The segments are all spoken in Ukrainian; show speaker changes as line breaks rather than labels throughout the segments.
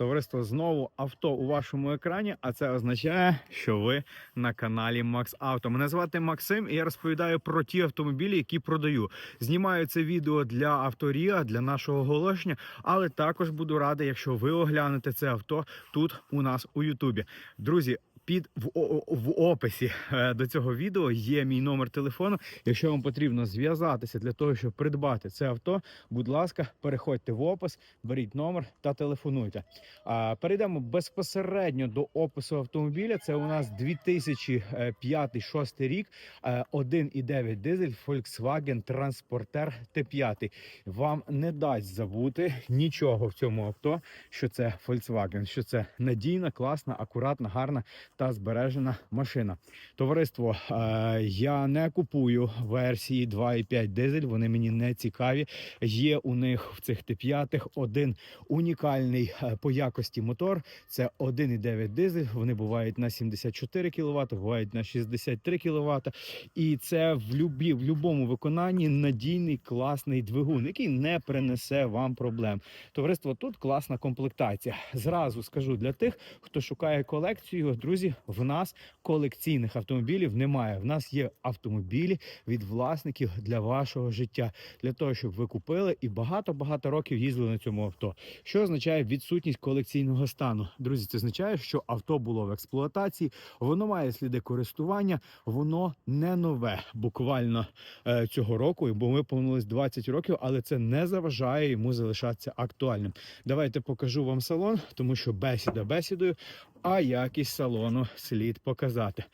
Товариство знову авто у вашому екрані, а це означає, що ви на каналі Макс Авто. Мене звати Максим, і я розповідаю про ті автомобілі, які продаю. Знімаю це відео для авторія, для нашого оголошення, але також буду радий, якщо ви оглянете це авто тут у нас у Ютубі. Друзі. Під в, в описі е, до цього відео є мій номер телефону. Якщо вам потрібно зв'язатися для того, щоб придбати це авто, будь ласка, переходьте в опис, беріть номер та телефонуйте. А, перейдемо безпосередньо до опису автомобіля. Це у нас 2005-2006 рік, е, 1,9 дизель Volkswagen Transporter T5. Вам не дасть забути нічого в цьому авто, що це Volkswagen, що це надійна, класна, акуратна, гарна та збережена машина. Товариство, е, я не купую версії 2,5 дизель. Вони мені не цікаві. Є у них в цих Т5 один унікальний е, по якості мотор. Це 1,9 дизель. Вони бувають на 74 кВт, бувають на 63 кВт. І це в любі, в любому виконанні надійний класний двигун, який не принесе вам проблем. Товариство, тут класна комплектація. Зразу скажу для тих, хто шукає колекцію, друзі, в нас колекційних автомобілів немає. В нас є автомобілі від власників для вашого життя, для того, щоб ви купили і багато-багато років їздили на цьому авто. Що означає відсутність колекційного стану? Друзі, це означає, що авто було в експлуатації, воно має сліди користування, воно не нове буквально е, цього року, бо ми повнились 20 років, але це не заважає йому залишатися актуальним. Давайте покажу вам салон, тому що бесіда бесідою, а якість салону слід показати.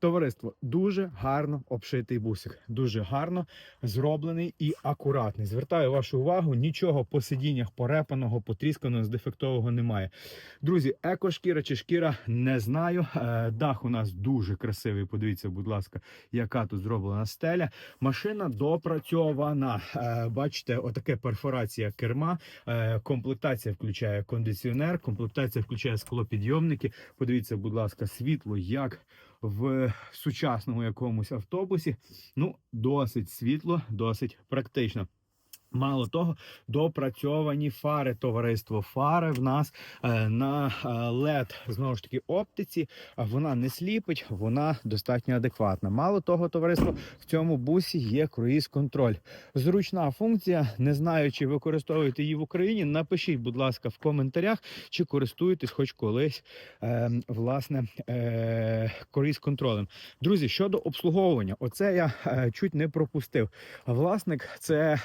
Товариство дуже гарно обшитий бусик, дуже гарно зроблений і акуратний. Звертаю вашу увагу, нічого по сидіннях порепаного, потрісканого, здефектового немає. Друзі, екошкіра чи шкіра не знаю. Е, Дах у нас дуже красивий. Подивіться, будь ласка, яка тут зроблена стеля. Машина допрацьована. Е, Бачите, отаке перфорація керма. Е, Комплектація включає кондиціонер, комплектація включає склопідйомники. Подивіться, будь ласка, світло як в сучасному якомусь автобусі. Ну, досить світло, досить практично. Мало того, допрацьовані фари товариство. Фари в нас е, на е, LED, знову ж таки, оптиці. а Вона не сліпить, вона достатньо адекватна. Мало того, товариство в цьому бусі є круїз-контроль. Зручна функція. Не знаю, чи використовуєте її в Україні. Напишіть, будь ласка, в коментарях, чи користуєтесь хоч колись е, власне е, круїз-контролем. Друзі, щодо обслуговування, оце я е, чуть не пропустив. Власник це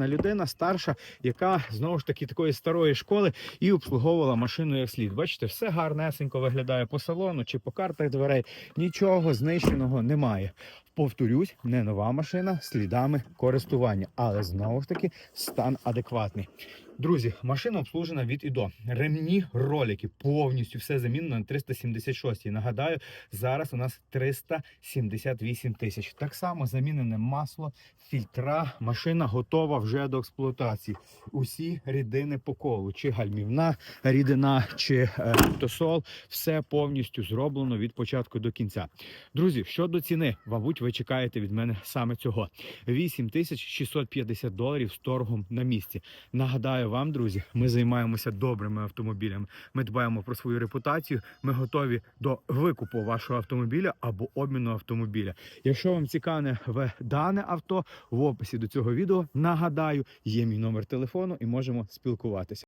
поважна людина, старша, яка знову ж таки такої старої школи і обслуговувала машину як слід. Бачите, все гарнесенько виглядає по салону чи по картах дверей. Нічого знищеного немає. Повторюсь, не нова машина слідами користування, але знову ж таки стан адекватний. Друзі, машина обслужена від і до. Ремні ролики повністю все замінено на 376. Нагадаю, зараз у нас 378 тисяч. Так само замінене масло, фільтра. Машина готова вже до експлуатації. Усі рідини по колу, чи гальмівна рідина, чи е, тосол, все повністю зроблено від початку до кінця. Друзі, щодо ціни, мабуть, ви чекаєте від мене саме цього: 8650 доларів з торгом на місці. Нагадаю вам, друзі, ми займаємося добрими автомобілями. Ми дбаємо про свою репутацію. Ми готові до викупу вашого автомобіля або обміну автомобіля. Якщо вам цікаве дане авто, в описі до цього відео нагадаю, є мій номер телефону і можемо спілкуватися.